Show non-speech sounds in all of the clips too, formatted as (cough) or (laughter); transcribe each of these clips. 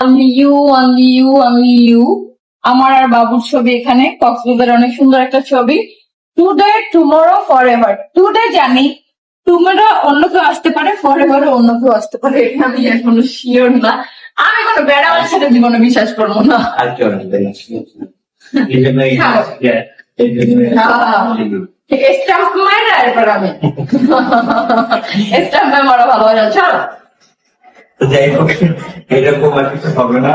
Only you only you only you আমার আর বাবুর ছবি এখানে কক্সবাজার অনেক সুন্দর একটা ছবি। Today tomorrow for ever today জানি টুমোরো অন্য কেউ আসতে পারে ফর এভার অন্য কেউ আসতে পারে এটা আমি এখনও শিওর না। আমি কোনো বেড়াবার সাথে জীবনে বিশ্বাস করব না। আর কেউ স্টাম্প মারা এরপর আমি। (laughs) স্টাম্পে মারা ভালো হয় হোক। এরকম আর কিছু হবে না।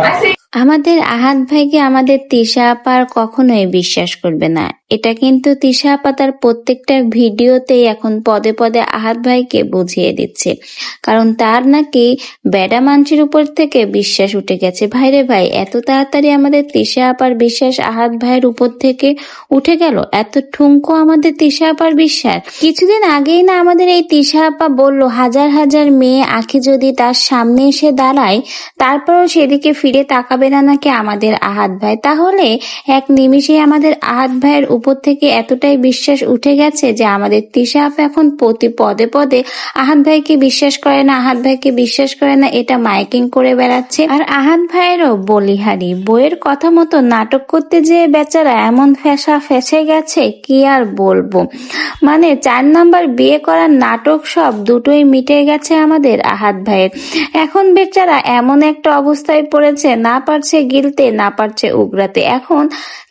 আমাদের আহাত ভাইকে আমাদের তিশা আপা আর কখনোই বিশ্বাস করবে না। এটা কিন্তু তিশা আপা তার প্রত্যেকটা ভিডিওতেই এখন পদে পদে আহাত ভাইকে বুঝিয়ে দিচ্ছে। কারণ তার নাকি বেডা মানুষের উপর থেকে বিশ্বাস উঠে গেছে। ভাইরে ভাই, এত তাড়াতাড়ি আমাদের তিশা আপার বিশ্বাস আহাত ভাইয়ের উপর থেকে উঠে গেল? এত ঠুঙ্কো আমাদের তিশা আপার বিশ্বাস। কিছুদিন আগেই না আমাদের এই তিশা আপা বলল, হাজার হাজার মেয়ে আখি যদি তার সামনে এসে দাঁড়ায়, তারপরও সেদিকে ফিরে তাকাবে না নাকি আমাদের আহাত ভাই? তাহলে এক নিমিষে আমাদের আহাত ভাইয়ের উপর থেকে এতটাই বিশ্বাস উঠে গেছে যে আমাদের তিশা আপা এখন প্রতি পদে পদে আহাত ভাইকে বিশ্বাস করে না, আহাত ভাইকে বিশ্বাস করে না, এটা মাইকিং করে বেড়াচ্ছে। আর আহাত ভাইয়েরও বলিহারি বইয়ের কথা মতো নাটক করতে যে বেচারা এমন ফেসা ফেসে গেছে, কি আর বলব? মানে চার নাম্বার বিয়ে করার নাটক সব দুটোই মিটে গেছে আমাদের আহাত ভাইয়ের। এখন বেচারা এমন একটা অবস্থায় পড়েছে, না পারছে গিলতে, না পারছে উগরাতে। এখন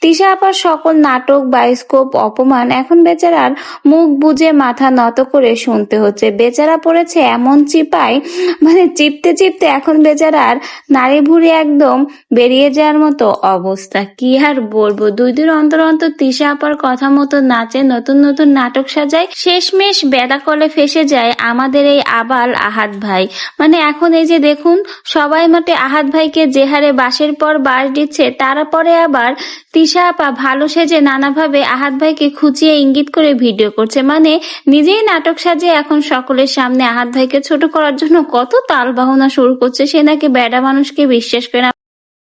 তিশা আপার সকল নাটক বায়োস্কোপ অপমান, এখন বেচারার মুখ বুজে মাথা নত করে শুনতে হচ্ছে। বেচারা পড়েছে এমন চিপায় মানে চিপতে চিপতে এখন বেচারার নারী ভুড়ি একদম বেরিয়ে যাওয়ার মতো অবস্থা। কি আর বলব? দুই দিন অন্তর অন্তর তিশা আপার কথা মতো নাচে, নতুন নতুন নাটক সাজায়, শেষমেশ বেদা কলে ফেসে যায় আমাদের এই আবাল আহাত ভাই। মানে এখন এই যে দেখুন, সবাই মতে আহাত ভাইকে যে হারে বাসের পর বাস দিচ্ছে, তারা পরে আবার তিশা আপা ভালো সেজে নানাভাবে আহাত ভাইকে খুঁচিয়ে ইঙ্গিত করে ভিডিও করছে। মানে নিজেই নাটক সাজিয়ে এখন সকলের সামনে আহাত ভাইকে ছোট করার জন্য কত তাল বাহনা শুরু করছে, সে নাকি বেডা মানুষকে বিশ্বাস করে না।